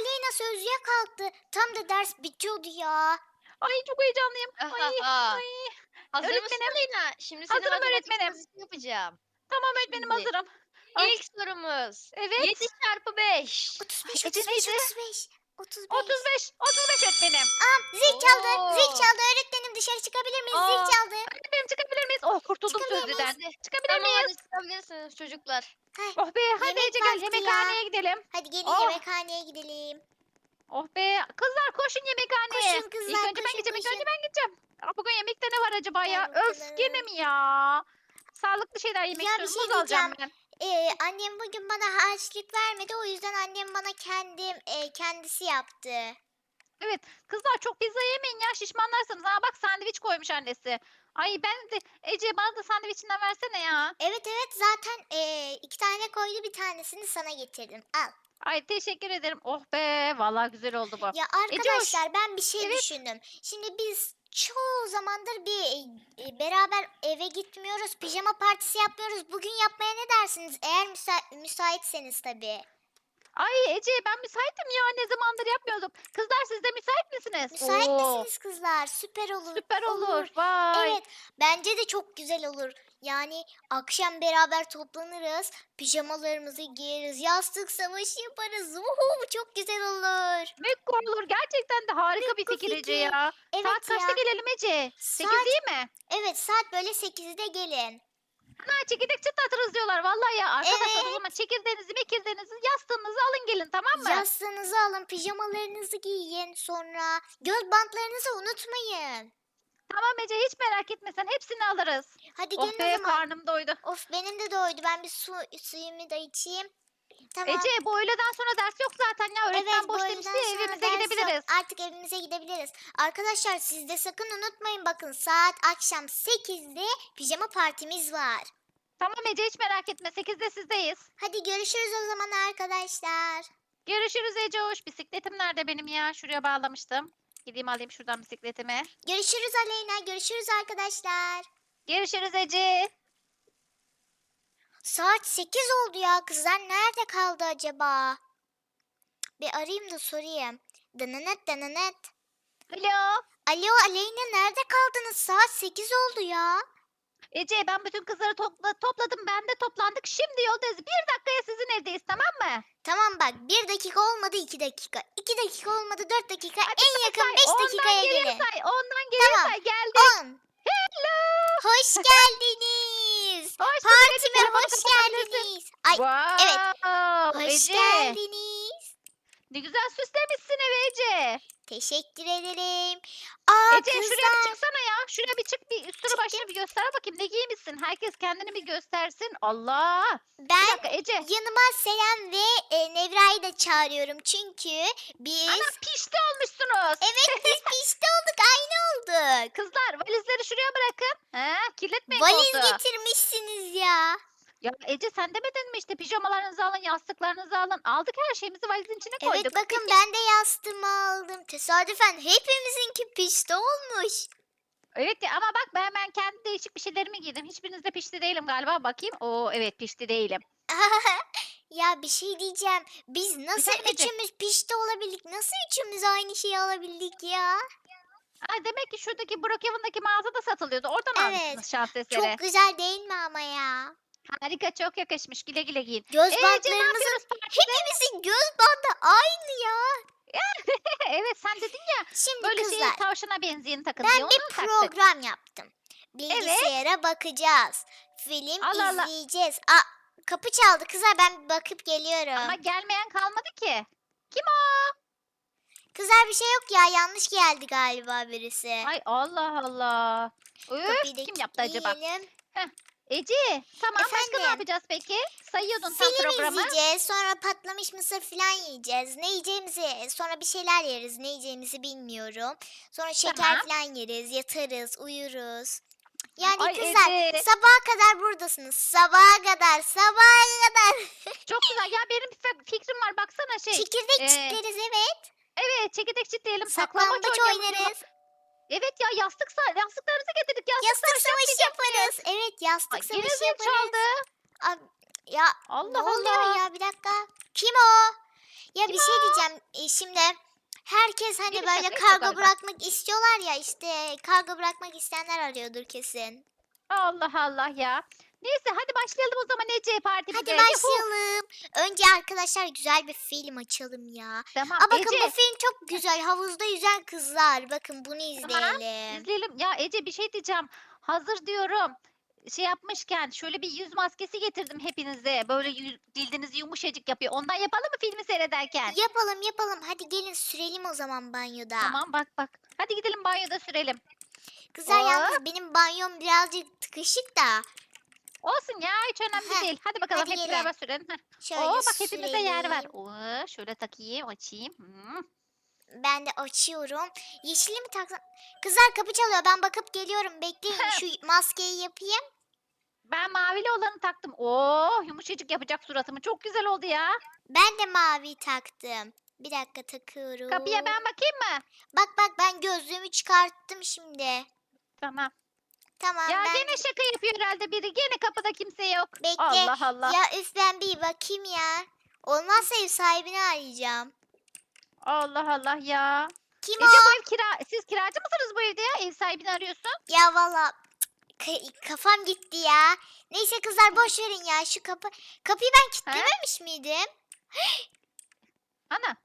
Aleyna sözlüğe kalktı. Tam da ders bitiyordu ya. Ay çok heyecanlıyım. Ay, ay. Hazır mısın Öğretmenim. Aleyna? Şimdi senin Hazırım matematik öğretmenim. yapacağım. Tamam öğretmenim Şimdi. hazırım. Ay. İlk sorumuz. Evet. 7 çarpı 5. 35, Ece 35, neydi? 35. 35. 35. 35 öğretmenim. Aa, zil çaldı. Zil Oo. çaldı. Öğretmenim dışarı çıkabilir miyiz? Aa. Zil çaldı. Öğretmenim çıkabilir miyiz? Oh kurtuldum Çıkabilir sözlüden. miyiz? Çıkabilir Tamam miyiz? hadi çıkabilirsiniz çocuklar. Hay, Oh be hadi Yemek Ece gel vakti ya. yemekhaneye gidelim. hadi gelin Oh. yemekhaneye gidelim. Oh be kızlar koşun yemekhaneye. Koşun kızlar, İlk önce ben koşun, gideceğim ilk önce ben gideceğim. Aa, bugün yemekte ne var acaba Gel ya? Öf bakalım. gene mi ya? Sağlıklı şeyler yemek Ya bir istiyorum. şey Muz alacağım diyeceğim. ben. Ee, annem bugün bana harçlık vermedi. O yüzden annem bana kendim e, kendisi yaptı. Evet kızlar çok pizza yemeyin ya şişmanlarsınız. Aa bak sandviç koymuş annesi. Ay ben de Ece bana da sandviçinden versene ya. Evet evet zaten e, iki tane koydu bir tanesini sana getirdim. Al. Ay teşekkür ederim. Oh be vallahi güzel oldu bu. Ya Ece hoş. arkadaşlar ben bir şey Evet. düşündüm. Şimdi biz çoğu zamandır bir e, beraber eve gitmiyoruz. Pijama partisi yapmıyoruz. Bugün yapmaya ne dersiniz? Eğer müsa- müsaitseniz tabii. Ay Ece ben müsaitim ya ne zamandır yapmıyorduk. Kızlar siz de müsait misiniz? Müsait Oo, misiniz kızlar? Süper olur. Süper olur. Vay. Evet, bence de çok güzel olur. Yani akşam beraber toplanırız, pijamalarımızı giyeriz, yastık savaşı yaparız. Uhu, çok güzel olur. Mekko olur. Gerçekten de harika bir Mekko fikir Ece fikir. ya. Evet Saat kaçta ya. gelelim Ece? 8 Saat- değil mi? Evet, saat böyle 8'de gelin. Ha çekirdek çıtlatırız diyorlar. Vallahi ya arkadaşlar o Evet. zaman çekirdeğinizi mekirdenizi yastığınızı alın gelin tamam mı? Yastığınızı alın, pijamalarınızı giyin. Sonra göz bantlarınızı unutmayın. Tamam Ece hiç merak etme sen hepsini alırız. Hadi Oh gelin be o zaman. karnım doydu. Of benim de doydu. Ben bir su suyumu da içeyim. Tamam. Ece bu öğleden sonra ders yok zaten ya. Öğretmen Evet, boş demişti ya evimize ders yok. gidebiliriz. Artık evimize gidebiliriz. Arkadaşlar siz de sakın unutmayın bakın saat akşam 8'de pijama partimiz var. Tamam Ece hiç merak etme 8'de sizdeyiz. Hadi görüşürüz o zaman arkadaşlar. Görüşürüz Ece hoş. Bisikletim nerede benim ya? Şuraya bağlamıştım. Gideyim alayım şuradan bisikletimi. Görüşürüz Aleyna. Görüşürüz arkadaşlar. Görüşürüz Ece. Saat 8 oldu ya. Kızlar nerede kaldı acaba? Bir arayayım da sorayım. Dananet dananet. Alo. Alo Aleyna nerede kaldınız? Saat 8 oldu ya. Ece ben bütün kızları topla, topladım. Ben de toplandık. Şimdi yoldayız. Bir dakikaya sizin evdeyiz tamam mı? Tamam bak bir dakika olmadı iki dakika. iki dakika olmadı dört dakika. Hadi en say, yakın beş Ondan dakikaya geriye gelin. say. Ondan geriye Tamam. say. Geldi. On. Hello. Hoş geldiniz. Hoş Ece. Partime hoş geldiniz. Ay Wow, hoş Ece. geldiniz. Ne güzel süslemişsin evi Ece. Teşekkür ederim. Aa Ece şuraya bir kızlar. çıksana ya. Şuraya bir çık bir üstünü başını bir göster bakayım. Ne giymişsin? Herkes kendini bir göstersin. Allah. Bir Ben dakika Ece. yanıma Selen ve e, Nevra'yı da çağırıyorum. Çünkü biz... Ana pişti olmuşsunuz. Evet biz pişti olduk. Aynı olduk. Kızlar valizleri şuraya bırakın. He, kirletmeyin Valiz koltuğu. getirmişsiniz ya. Ya Ece sen demedin mi işte pijamalarınızı alın, yastıklarınızı alın. Aldık her şeyimizi valizin içine koyduk. Evet bakın ben de yastığımı aldım. Tesadüfen hepimizinki pişti olmuş. Evet ya, ama bak ben ben kendi değişik bir şeylerimi giydim. Hiçbirinizde pişti değilim galiba. Bakayım. Oo evet pişti değilim. ya bir şey diyeceğim. Biz nasıl dakika Ece. üçümüz pişti olabildik? Nasıl üçümüz aynı şeyi alabildik ya? Ha, demek ki şuradaki Brookhaven'daki mağazada satılıyordu. Oradan Evet, almışsınız şans eseri. Çok güzel değil mi ama ya? Harika çok yakışmış. Güle güle giyin. Göz Ee, Ece, ne bantlarımızın yapıyoruz partide? hepimizin göz bandı aynı ya. evet sen dedin ya Şimdi böyle şey kızlar tavşana benzeyen takın diye ben onu bir taktık. program yaptım. Bilgisayara bakacağız. Film Allah Allah. izleyeceğiz. Aa, kapı çaldı kızlar ben bir bakıp geliyorum. Ama gelmeyen kalmadı ki. Kim o? Kızlar bir şey yok ya yanlış geldi galiba birisi. Ay Allah Allah. Kapıyı da kim yaptı acaba? kilitleyelim. Ece tamam başka ne Efendim? yapacağız peki? Sayıyordun tam Film programı. izleyeceğiz sonra patlamış mısır falan yiyeceğiz. Ne yiyeceğimizi sonra bir şeyler yeriz ne yiyeceğimizi bilmiyorum. Sonra şeker Tamam. falan yeriz yatarız uyuruz. Yani Ay kızlar Ece. sabaha kadar buradasınız. Sabaha kadar sabaha kadar. Çok güzel. Ya benim bir fikrim var. Baksana şey. Çekirdek ee, çitleriz evet. Evet çekirdek çitleyelim. Saklambaç Saklambaç oynayalım. oynarız. Evet ya yastık sa- yastıklarımızı getirdik. Yastık, Yastık savaşı savaşı yapmayacak yaparız. Evet yastık Ay, yine savaşı zil yaparız. çaldı. Aa, ya Allah ne oluyor Allah. ya bir dakika. Kim o? Ya bir şey diyeceğim. E, şimdi herkes hani Yeni böyle şaka yapıyor kargo galiba. bırakmak istiyorlar ya işte kargo bırakmak isteyenler arıyordur kesin. Allah Allah ya. Neyse hadi başlayalım o zaman Ece partimize. Hadi başlayalım. Önce arkadaşlar güzel bir film açalım ya. Tamam Aa bakın Ece bu film çok güzel. Havuzda yüzen kızlar. Bakın bunu izleyelim. izleyelim. Ya Ece bir şey diyeceğim. Hazır diyorum. Şey yapmışken şöyle bir yüz maskesi getirdim hepinize. Böyle yüz, cildinizi yumuşacık yapıyor. Ondan yapalım mı filmi seyrederken? Yapalım yapalım. Hadi gelin sürelim o zaman banyoda. Tamam bak bak. Hadi gidelim banyoda sürelim. Kızlar Hop. yalnız benim banyom birazcık tıkışık da. Olsun ya hiç önemli Heh, değil. Hadi bakalım hadi hep gelin. beraber sürelim. Heh. Şöyle Oo bak hepimizde yer var. sürelim. Oo, şöyle takayım açayım. Hmm. Ben de açıyorum. Yeşili mi taksam? Kızlar kapı çalıyor. Ben bakıp geliyorum. Bekleyin şu maskeyi yapayım. Ben mavili olanı taktım. Oo yumuşacık yapacak suratımı. Çok güzel oldu ya. Ben de mavi taktım. Bir dakika takıyorum. Kapıya ben bakayım mı? Bak bak ben gözlüğümü çıkarttım şimdi. Tamam. Tamam Ya ben gene şaka yapıyor herhalde biri. Gene kapıda kimse yok. Bekle. Allah Allah. ya üf ben bir bakayım ya. Olmazsa ev sahibini arayacağım. Allah Allah ya. Kim Ece o? bu ev kira. Siz kiracı mısınız bu evde ya? Ev sahibini arıyorsun. Ya valla ka- kafam gitti ya. Neyse kızlar boş verin ya şu kapı. Kapıyı ben kilitlememiş miydim? Ana.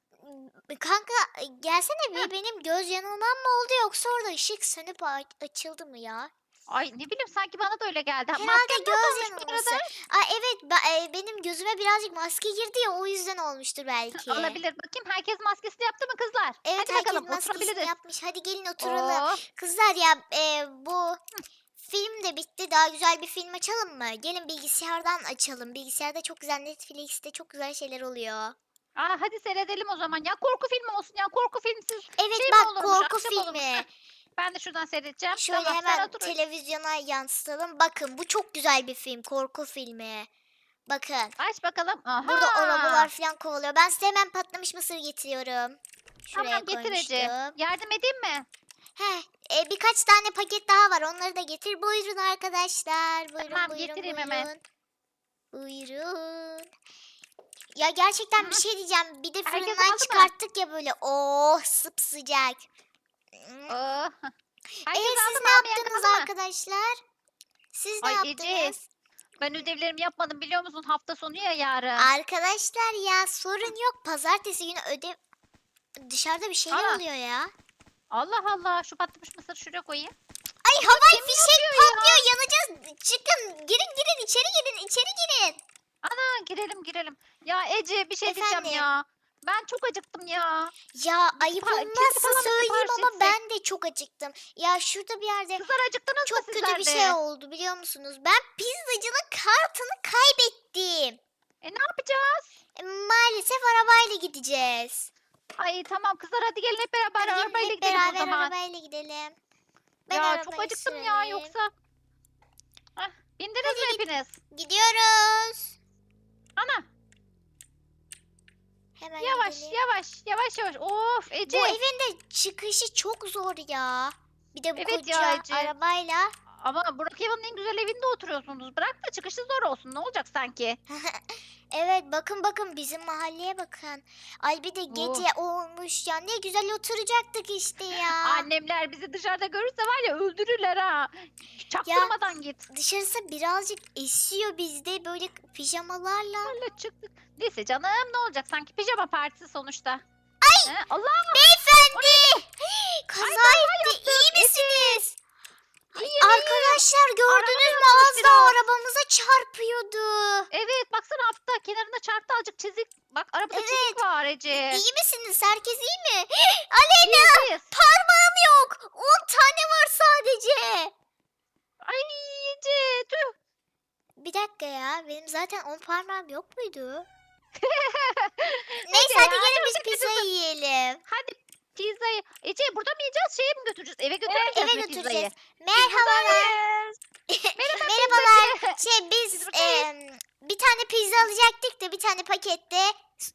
Kanka gelsene bir benim göz yanılmam mı oldu yoksa orada ışık sönüp açıldı mı ya? Ay ne bileyim sanki bana da öyle geldi. Ha, Herhalde nasıl göz olmuş bu yanılması. arada? Aa evet ba- e, benim gözüme birazcık maske girdi ya o yüzden olmuştur belki. Olabilir. Bakayım herkes maskesini yaptı mı kızlar? Evet Hadi herkes bakalım maskesini oturabiliriz. yapmış. Hadi gelin oturalım. Oo, Kızlar ya e, bu film de bitti. Daha güzel bir film açalım mı? Gelin bilgisayardan açalım. Bilgisayarda çok güzel Netflix'te çok güzel şeyler oluyor. Aa, hadi seyredelim o zaman. Ya korku filmi olsun ya. Korku filmsiz. Evet Şey mi bak olurmuş, korku olurmuş. filmi. Heh, Ben de şuradan seyredeceğim. Şöyle tamam, hemen televizyona yansıtalım. Bakın bu çok güzel bir film. Korku filmi. Bakın. Aç bakalım. Aha. Burada arabalar falan kovalıyor. Ben size hemen patlamış mısır getiriyorum. Şuraya Tamam getir Ece. koymuştum. Yardım edeyim mi? Heh, e, birkaç tane paket daha var. Onları da getir. Buyurun arkadaşlar. Buyurun Tamam, buyurun getireyim buyurun. hemen. Buyurun. Ya gerçekten bir Hı. şey diyeceğim. Bir de fırından aldı mı? çıkarttık ya böyle. Oh sıcak. Oh. Ee, siz ne yaptınız arkadaşlar? Siz ne Ay Ece, yaptınız? Ben ödevlerimi yapmadım biliyor musun? Hafta sonu ya yarın. Arkadaşlar ya sorun yok. Pazartesi günü ödev dışarıda bir şeyler Ana. oluyor ya. Allah Allah. Şu patlamış mısır şuraya koyayım. Ay havai fişek yapıyor ya? patlıyor yanacağız. Çıkın girin girin içeri girin içeri girin. Ana girelim girelim. Ya Ece bir şey Efendim? diyeceğim ya. Ben çok acıktım ya. Ya ayıp Pa- olmazsa söyleyeyim ama ben de çok acıktım. Ya şurada bir yerde Kızlar acıktınız mı çok sizler kötü bir de? şey oldu biliyor musunuz? Ben pizzacının kartını kaybettim. E ne yapacağız? E, Maalesef arabayla gideceğiz. Ay tamam kızlar hadi gelin hep beraber Hadi gelin arabayla hep gidelim o beraber zaman. arabayla gidelim. Ben ya çok arabayı acıktım ya süreyim. yoksa. Hah, bindiniz mi hepiniz? Gidiyoruz. Ana Hemen yavaş gidelim. yavaş yavaş yavaş. Of Ece. Bu evin de çıkışı çok zor ya. Bir de bu Evet ya koca Ece. arabayla. Ama Burak Evan'ın en güzel evinde oturuyorsunuz. Bırak da çıkışı zor olsun. Ne olacak sanki? evet bakın bakın bizim mahalleye bakın. Ay bir de gece olmuş ya. Ne güzel oturacaktık işte ya. Annemler bizi dışarıda görürse var ya öldürürler ha. Çaktırmadan git. Dışarısı birazcık esiyor bizde böyle pijamalarla. Öyle çıktık. Neyse canım ne olacak sanki pijama partisi sonuçta. Ay! Allah! Beyefendi! Kaza etti. İyi misiniz? Arkadaşlar gördünüz mü yanmış az da biraz. arabamıza çarpıyordu. Evet baksana hafta kenarında çarptı azıcık çizik. Bak arabada Evet. çizik var Ece. İyi misiniz? Herkes iyi mi? Aleyna İyiyiz. parmağım yok. 10 tane var sadece. Ay Ece tüh. Bir dakika ya. Benim zaten 10 parmağım yok muydu? Neyse ya, hadi gelin çok biz pizza yiyelim. Hadi pizzayı. Ece burada mı yiyeceğiz şeye mi götüreceğiz? Eve götürmeyeceğiz Eve mi pizzayı? götüreceğiz. Merhabalar. Merhaba Merhabalar. Şey biz buradayız. em, bir tane pizza alacaktık da bir tane pakette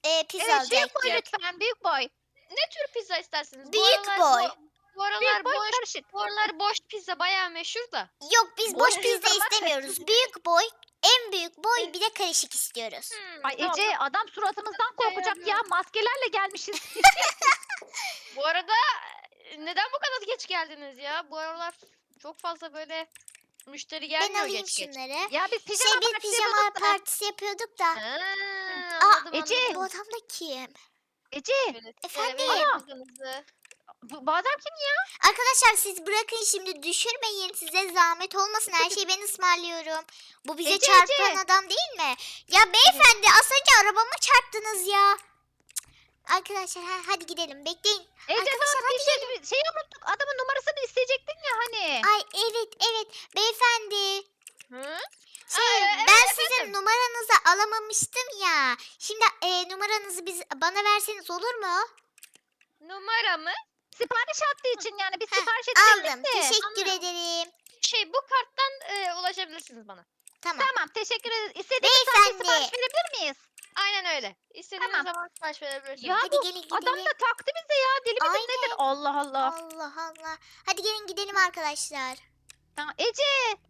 e, pizza Evet şey alacaktık. koy lütfen büyük boy. Ne tür pizza istersiniz? Büyük boy. Bu, bu aralar Büyük boy boş, karışık. bu aralar boş pizza bayağı meşhur da. Yok biz boş Boş pizza istemiyoruz. Büyük boy En büyük boy bir de karışık istiyoruz. Hmm, Ay tamam. Ece adam suratımızdan korkacak ya. Maskelerle gelmişiz. Bu arada e, neden bu kadar geç geldiniz ya? Bu aralar çok fazla böyle müşteri Ben gelmiyor alayım geç geç. şunları. ya biz Şey pijama bir partisi pijama yapıyorduk da. partisi yapıyorduk da. Ha, Aa, anladım, Ece. anladım. Bu adam da kim? Ece Evet, Efendim? evet, Aa. kızınızı. bu, bu adam kim ya? Arkadaşlar siz bırakın şimdi düşürmeyin size zahmet olmasın her şeyi ben ısmarlıyorum. Bu bize Ece, çarpan Ece. adam değil mi? Ya beyefendi az önce arabama çarptınız ya. Arkadaşlar ha, hadi gidelim bekleyin. Ece Arkadaşlar, bir şey, bir şey unuttuk. Adamın numarasını isteyecektin ya hani. Ay evet evet beyefendi. Hı? Şey Aa, evet, ben efendim. sizin numaranızı alamamıştım ya. Şimdi e, numaranızı biz bana verseniz olur mu? Numara mı? Sipariş attığı için yani biz sipariş edebiliriz Aldım. de. Teşekkür Anladım. ederim. Şey bu karttan e, ulaşabilirsiniz bana. Tamam. Tamam teşekkür ederiz. İstediğiniz saatte Beyefendi. sipariş verebilir miyiz? Aynen öyle. İstediğiniz Tamam. zaman sipariş verebilirsiniz. Ya Hadi bu gelin gidelim. adam da taktı bize ya. Deli midir nedir? Allah Allah. Allah Allah. Hadi gelin gidelim arkadaşlar. Tamam. Ece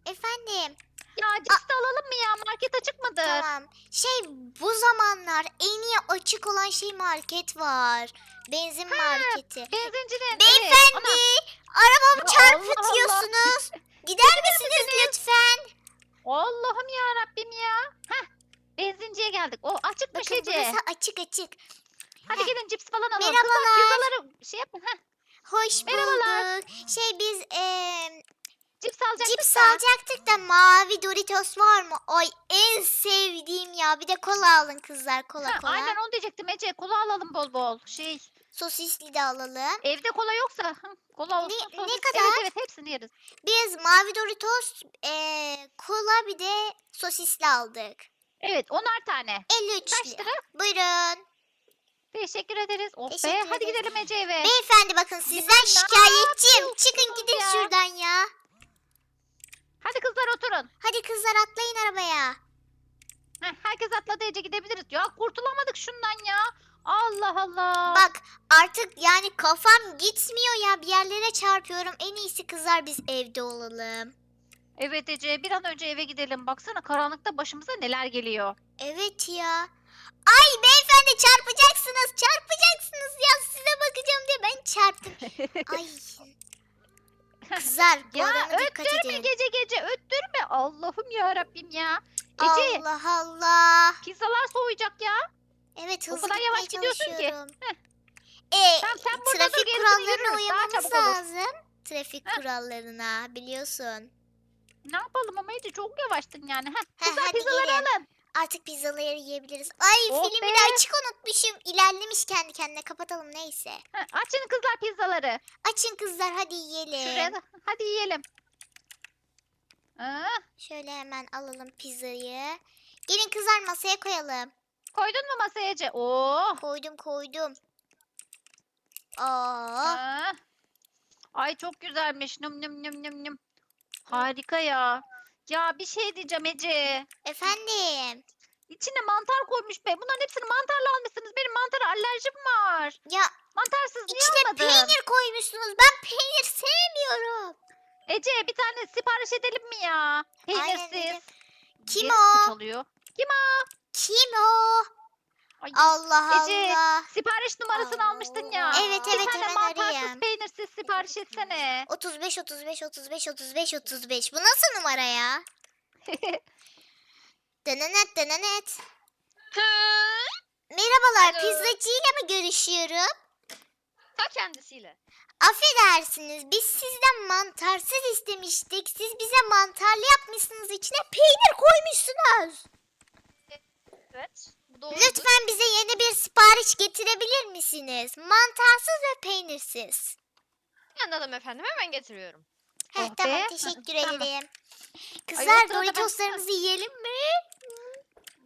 Efendim. ya cips de alalım mı ya? Market açık mıdır? Tamam. Şey bu zamanlar en iyi açık olan şey market var. Benzin marketi. Benzincinin. Beyefendi arabamı Ya çarpıtıyorsunuz. Gider misiniz lütfen? Allah'ım ya Rabbim ya. Heh. Benzinciye geldik. O açıkmış Bakın Ece. burası açık açık. Hadi Heh. gelin cips falan alalım. Merhabalar. Pizzaları şey yapın. Heh. Hoş Merhabalar. bulduk. Şey biz eee Cips alacaktık cips da. alacaktık da mavi Doritos var mı? Ay en sevdiğim ya. Bir de kola alın kızlar kola Ha, kola. aynen onu diyecektim Ece. Kola alalım bol bol. Şey Sosisli de alalım. evde kola yoksa hı, kola olsun. ne sosis. kadar? Evet evet hepsini yeriz. Biz mavi Doritos, eee, kola bir de sosisli aldık. Evet onar tane. 53 Kaç lira. lira? Buyurun. Teşekkür ederiz. Oh Teşekkür be hadi ederiz. gidelim Ece eve. Beyefendi bakın sizden ne şikayetçiyim. Çıkın gidin ya? şuradan ya. Hadi kızlar oturun. Hadi kızlar atlayın arabaya. Heh, herkes atladı Ece gidebiliriz. Ya kurtulamadık şundan ya. Allah Allah. Bak artık yani kafam gitmiyor ya. Bir yerlere çarpıyorum. En iyisi kızlar biz evde olalım. Evet Ece bir an önce eve gidelim. Baksana karanlıkta başımıza neler geliyor. Evet ya. Ay beyefendi çarpacaksınız. Çarpacaksınız ya. Size bakacağım diye ben çarptım. Ay. Kızlar bu Ya adama dikkat öttürme edin. gece gece öttürme. Allah'ım ya Rabbim ya. Ece Allah Allah. pizzalar soğuyacak ya. Evet O hızlı kadar yavaş gidiyorsun ki. Heh. Ee, Tamam, sen burada trafik kurallarına uymamız lazım. Trafik Heh. kurallarına biliyorsun. Ne yapalım ama Ece çok yavaştın yani. Heh, Heh, hadi pizzaları gelin. alın. Artık pizzaları yiyebiliriz. Ay Oh filmi be. de açık unutmuşum. İlerlemiş kendi kendine. Kapatalım neyse. Heh, açın kızlar pizzaları. Açın kızlar hadi yiyelim. Şuraya da. Hadi yiyelim. Aa, Şöyle hemen alalım pizzayı. Gelin kızlar masaya koyalım. Koydun mu masaya Ece? Oo. Koydum koydum. Aa, Aa. Ay çok güzelmiş. Nüm nüm nüm nüm nüm. Harika ya. Ya bir şey diyeceğim Ece. efendim. İçine mantar koymuş be. Bunların hepsini mantarla almışsınız. Benim mantara alerjim var. Ya Mantarsız niye içine almadın? peynir koymuşsunuz. Ben peynir sevmiyorum. Ece bir tane sipariş edelim mi ya? Aynen Peynirsiz. öyle. Kim Zil o? çalıyor. Kim o? Kim o? Ay, Allah Ece, Allah. Sipariş numarasını almıştın ya. Evet bir evet tane hemen mantarsız arayayım. peynirsiz sipariş etsene. 35 35 35 35 35. Bu nasıl numara ya? Denenet denenet. Hı? Merhabalar Alo. pizzacıyla mı görüşüyorum? Ta kendisiyle. Affedersiniz biz sizden mantarsız istemiştik. Siz bize mantarlı yapmışsınız içine peynir koymuşsunuz. Evet. Bu doğru. Lütfen bize yeni bir sipariş getirebilir misiniz? Mantarsız ve peynirsiz. Anladım efendim. Hemen getiriyorum. Heh, Oh tamam be. teşekkür Tamam. ederim. Kızlar sırada ben- Doritoslarımızı yiyelim mi?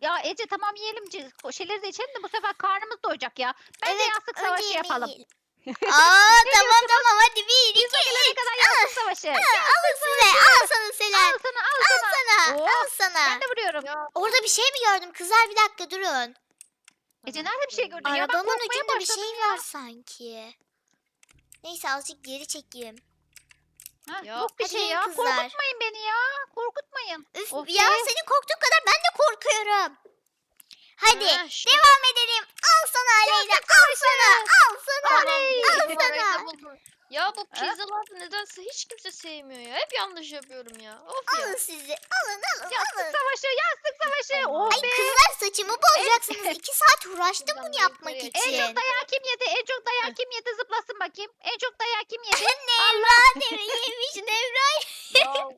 Ya Ece tamam yiyelim. ce- o Şeyleri de içelim de bu sefer karnımız doyacak ya. Bence yastık önce savaşı yemeği yapalım. yiyelim. Aa tamam tamam hadi bir iki Pizza gelene üç. kadar yastık savaşı. Al size al sana Selen. Al sana al Al sana. sana Oh, al sana. Ben de vuruyorum. Orada bir şey mi gördüm kızlar bir dakika durun. Ece nerede bir şey gördün ya? Ben korkmaya ucunda bir başladım şey ya. var sanki. Neyse azıcık geri çekeyim. Heh, Ya, yok bir hadi şey ya. kızlar. Korkutmayın beni ya. Korkutmayın. Üf Of ya be. senin korktuğun kadar. Hadi Ha, devam edelim. Al sana Aleyna. Al sana. Al sana. Al sana. Ya bu Ha? pizzalarda nedense hiç kimse sevmiyor ya. Hep yanlış yapıyorum ya. Of ya. Alın sizi. Alın alın Yastık alın. savaşı, yastık savaşı. Oh Ay be. kızlar saçımı bozacaksınız. İki saat uğraştım bunu yapmak yukarıya En için. çok dayağı kim yedi? En çok dayağı kim yedi? Zıplasın bakayım. En çok dayağı kim yedi? Nevra Nevra yemiş Nevra.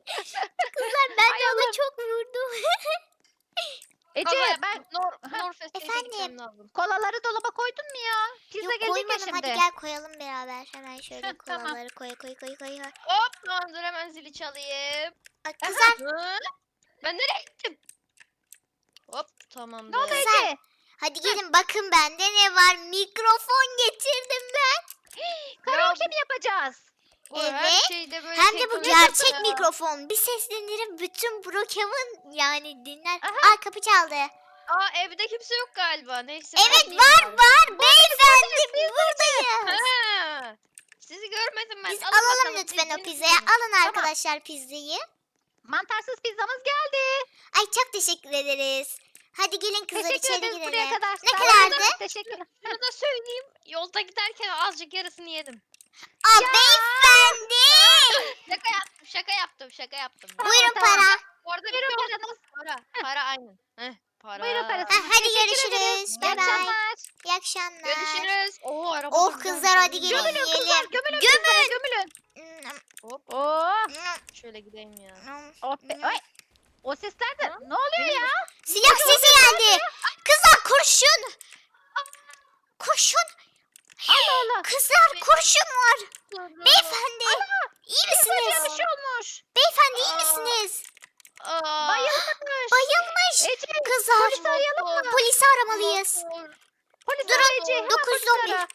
Kızlar ben de ona çok vurdum. Ece Kaza ben Nor, Norfest'e efendim? gitmem lazım. kolaları dolaba koydun mu ya? Pizza Yok gelecek ya koymadım şimdi. hadi gel koyalım beraber. Hemen şöyle Heh, tamam. kolaları koy koy koy koy. koy. Hop tamamdır hemen zili çalayım. Hı? Ben nereye gittim? Hop tamamdır. Ne oldu. Ece? hadi gelin bakın bende ne var. Mikrofon getirdim ben. Karaoke mi yapacağız? Bu her Evet. şeyde böyle Hem de bu teknoloji gerçek ya. mikrofon. Bir seslenirim bütün Brookhaven yani dinler. Aha. Aa kapı çaldı. Aa evde kimse yok galiba. Neyse. Evet var var beyefendi buradayız. Ha, Sizi görmedim ben. Biz Alın alalım bakalım, lütfen o pizzayı. Alın arkadaşlar pizzayı. Mantarsız pizzamız geldi. Ay çok teşekkür ederiz. Hadi gelin kızlar Teşekkür içeri buraya girelim. kadar. Ne kadardı? Teşekkürler. Şunu da söyleyeyim. Yolda giderken azıcık yarısını yedim. Aa beyefendi. Şaka yaptım, şaka yaptım, şaka yaptım. Buyurun tamam. para. Bu arada bir Buyurun şey paranız. Para, para aynen. Heh, para. Buyurun parası. Ha, hadi Teşekkür görüşürüz. Bay İyi bay. akşamlar. İyi akşamlar. Görüşürüz. Oo araba. Oh güzelmiş, kızlar hadi gelin. Gömülün kızlar. yiyelim. Gömülün Gömün. kızlara gömülün. Hop, Oh. şöyle gideyim ya. Oh be. Ay. O sesler de ne oluyor ya? Silah sesi geldi. Kızlar kurşun. Kurşun. Allah Allah. Kızlar kurşun var. Beyefendi. iyi Kızlar misiniz? bir şey olmuş. Beyefendi iyi misiniz? Aa, Bayılmış. Bayılmış. Ece Kızlar. polisi arayalım mı? Polisi aramalıyız. Polis Durun, Ece. Hemen polis 911. ara.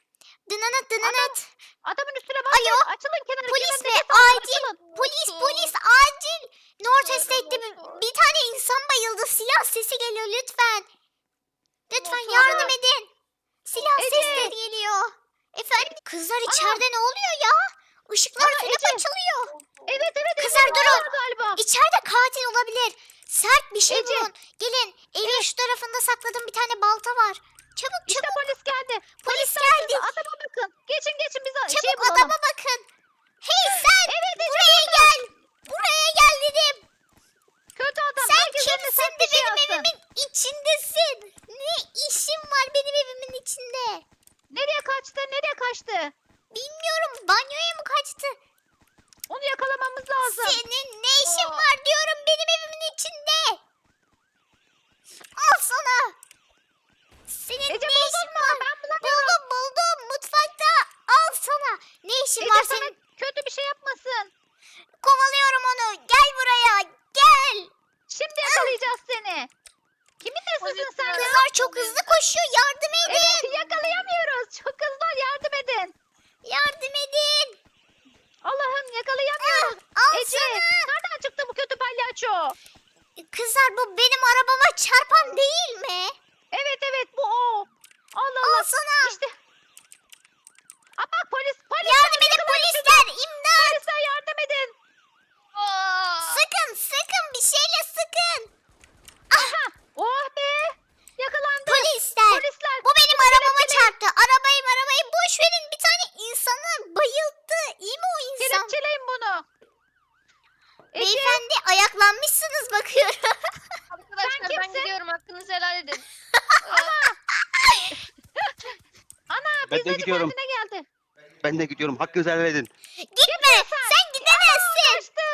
Dınanıt dınanıt. Adamın üstüne Alo. basın. Açılın kenara. Polis kenara, nefes alın, acil. açılın. Polis polis acil. North Estate'de bir, bir tane insan bayıldı. Silah sesi geliyor lütfen. Lütfen yardım edin. Silah Ece. sesleri geliyor. Efendim kızlar içeride ne oluyor ya? Işıklar Ana, Ece. açılıyor. Evet evet. Kızlar, evet, durun. Galiba. İçeride katil olabilir. Sert bir şey Ece. bulun. Gelin evin şu tarafında sakladığım bir tane balta var. Çabuk İşte çabuk polis geldi. polis Polis geldi. Adama bakın. Geçin geçin biz şey Çabuk bulalım. adama bakın. Hey sen buraya gel. Buraya gel dedim. Kötü adam. Sen Herkes kimsin de şey benim evimin içindesin? Ne işin var benim evimin içinde? Nereye kaçtı? Nereye kaçtı? Bilmiyorum banyoya mı kaçtı? Onu yakalamamız lazım. Senin ne işin Aa. var diyorum benim evimin içinde. Al sana. Senin Ece ne buldun işin mu? var? Ben bulamıyorum. Buldum buldum mutfakta. Al sana. Ne işin Ece var sana senin? kötü bir şey yapmasın. Kovalıyorum onu. Gel buraya. Gel. Şimdi yakalayacağız seni. Kimin nesisin Polis sen? ya. Kızlar çok hızlı koşuyor. Yardım edin. Evet, yakalayamıyoruz. Çok hızlı yardım edin. Yardım edin. Allah'ım yakalayamıyoruz. Al Ece sana. nereden çıktı bu kötü palyaço? Kızlar bu benim arabama çarpan değil mi? Evet evet bu o. Allah Al Allah. sana. İşte. Aa, bak polis polis. Yardım edin polisler. İmdat. Polisler yardım edin. Aa, Sıkın sıkın bir şeyle sıkın. Aha. Oh be. Yakalandı. Polisler. Polisler. Bu benim arabama çarptı. Arabayı arabayı boş verin. Bir tane insanı bayılttı. İyi mi o insan? Kelepçeleyin bunu. Ece Beyefendi ayaklanmışsınız bakıyorum. Arkadaşlar ben kimsin? gidiyorum hakkınızı helal edin. ana Ben de pizzacı gidiyorum. kendine geldi. Ben de gidiyorum. Hakkınızı helal edin. Gitme. Sen gidemezsin. Kaçtı.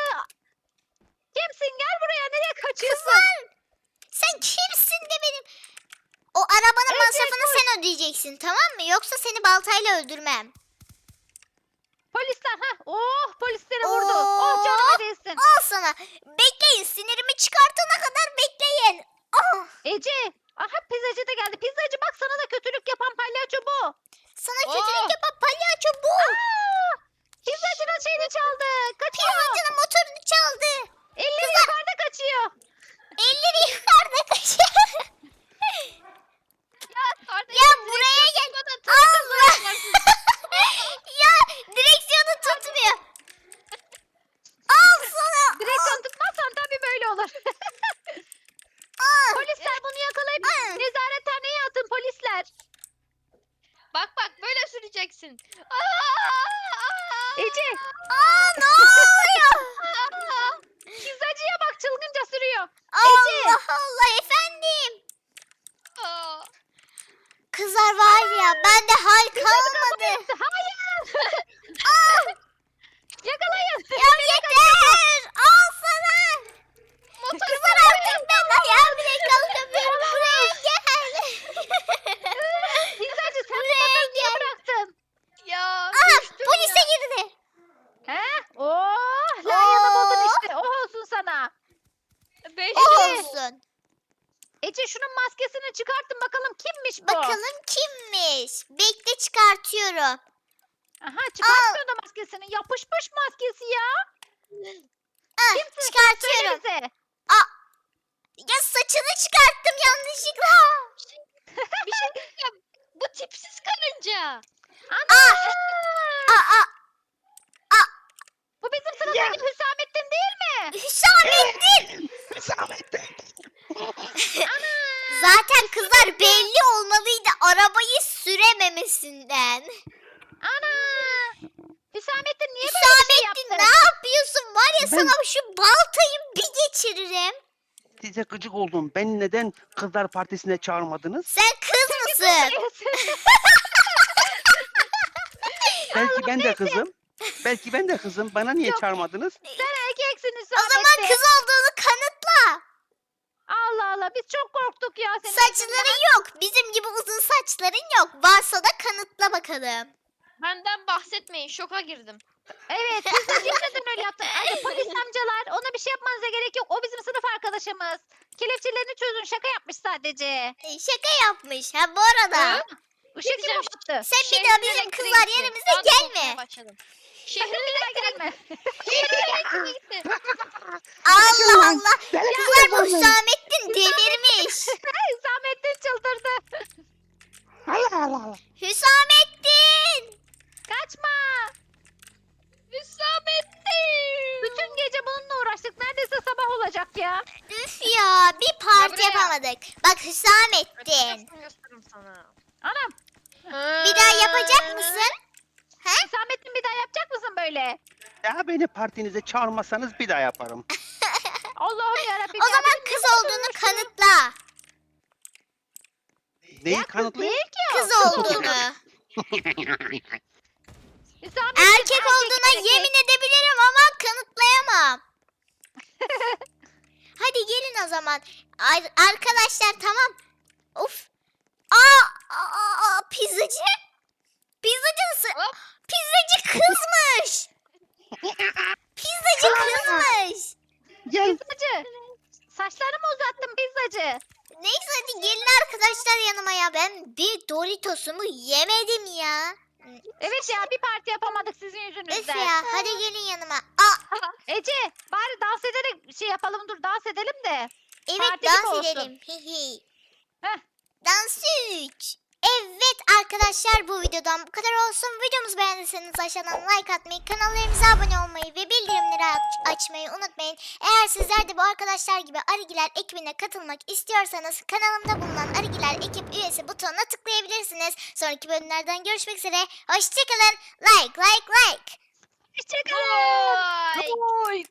Kimsin gel buraya nereye kaçıyorsun? Kızlar. Sen kimsin de benim? O arabanın Evet, masrafını sen ödeyeceksin tamam mı? Yoksa seni baltayla öldürmem. Polisler ha. Oh polislere vurdu. Oh canıma değsin. Al sana. Bekleyin sinirimi çıkartana kadar bekleyin. Ah, Ece. Aha pizzacı da geldi. Pizzacı bak sana da kötülük yapan palyaço bu. Sana kötülük Oo. yapan palyaço bu. Aa! Şeyini çaldı. Kaçıyor. Pirvacının motorunu çaldı. Elleri Kızlar. yukarıda kaçıyor. Elleri yukarıda kaçıyor. ya, ya buraya gel. Allah. ya direksiyonu tutmuyor. Al sana. Direksiyon tutmazsan tabii böyle olur. Polisler bunu yakalayıp nezarethaneye atın polisler götüreceksin? Aa! Ece. Aa ne oluyor? Pizzacıya bak çılgınca sürüyor. Allah Allah efendim. Aa! Kızlar var ya bende hal kalmadı. Hayır. Aa, Yakalayın. ya yeter. Al sana. Kızlar artık ben ayağa bile kalkamıyorum. Buraya gel. Pizzacı sen Buraya motoru niye gel. bıraktın? Ya Ya. girdi. He? Oh, buldun Oo. işte. O olsun sana. Beş O lira. olsun. Ece şunun maskesini çıkartın bakalım kimmiş bu? Bakalım kimmiş? Bekle çıkartıyorum. Aha çıkartmıyor da maskesini. Yapışmış maskesi ya. Ah, Kimsin sen? çıkartıyorum. Söyle bize. Ya saçını çıkarttım yanlışlıkla. Bir şey diyeceğim. Bu tipsiz karınca. Ana! Aa, Bu bizim sınıftaki Hüsamettin değil mi? Hüsamettin. Hüsamettin. Zaten kızlar belli olmalıydı arabayı sürememesinden. Ana! Hüsamettin niye böyle bir şey Hüsamettin yaptın? ne yapıyorsun? Var ya Ben- sana şu baltayı bir geçiririm. Size gıcık oldum. Ben neden kızlar partisine çağırmadınız? Sen kız mısın? Belki ben de kızım. Belki ben de kızım. Bana niye Yok. çağırmadınız? Sen erkeksin o Hüsamettin. zaman kız olduğunu kanıtla. Allah Allah biz çok korktuk ya senin. Saçların yok. Bizim gibi uzun saçların yok. Varsa da kanıtla bakalım. Benden bahsetmeyin. Şoka girdim. Evet biz de neden öyle yaptık. Hadi polis amcalar ona bir şey yapmanıza gerek yok. O bizim sınıf arkadaşımız. Kelepçelerini çözün şaka yapmış sadece. E, şaka yapmış. Ha bu arada. Hı? Işık diyeceğim, mı battı? Sen bir daha bizim kızlar yerimize gelme. Şehrin bir daha gelme. şehrin elektriği gitti. Allah Allah. Kızlar bu. Hüsamettin delirmiş. Hüsamettin çıldırdı. Allah Allah Allah. Hüsamettin. Kaçma. Hüsamettin. Bütün gece bununla uğraştık. Neredeyse sabah olacak ya. Üf ya bir parti yapamadık. Bak Hüsamettin. Gösteririm, gösteririm sana. Anam. Bir daha yapacak mısın? Hüsamettin bir daha yapacak mısın böyle? Ya beni partinize çağırmasanız bir daha yaparım. Allah'ım yarabbim. O ya, zaman benim kız ne olduğunu olmuş? kanıtla. Neyi Ya kız kanıtlayayım? değil ki o. Kız olduğunu. Hüsamettin Erkek olduğuna erkek. yemin edebilirim ama kanıtlayamam. Hadi gelin o zaman. Ar- arkadaşlar tamam. Of. Aa, aa, aa, pizzacı. Pizzacı sı- Hop. Pizzacı kızmış. Pizzacı kızmış. Pizzacı. Saçlarımı uzattım pizzacı. Neyse hadi gelin arkadaşlar yanıma ya. Ben bir Doritos'umu yemedim ya. Evet ya bir parti yapamadık sizin Öf yüzünüzden. ya hadi gelin yanıma. Aa, Ece bari dans ederek şey yapalım dur dans edelim de. evet Parti gibi dans olsun. edelim. Hihi. Heh. Dans 3. Evet arkadaşlar bu videodan bu kadar olsun. Videomuzu beğendiyseniz aşağıdan like atmayı, kanallarımıza abone olmayı ve bildirimleri aç- açmayı unutmayın. Eğer sizler de bu arkadaşlar gibi Arıgiler ekibine katılmak istiyorsanız kanalımda bulunan Arıgiler ekip üyesi butonuna tıklayabilirsiniz. Sonraki bölümlerden görüşmek üzere. Hoşçakalın. Like like like. Hoşçakalın. Vay. Oy.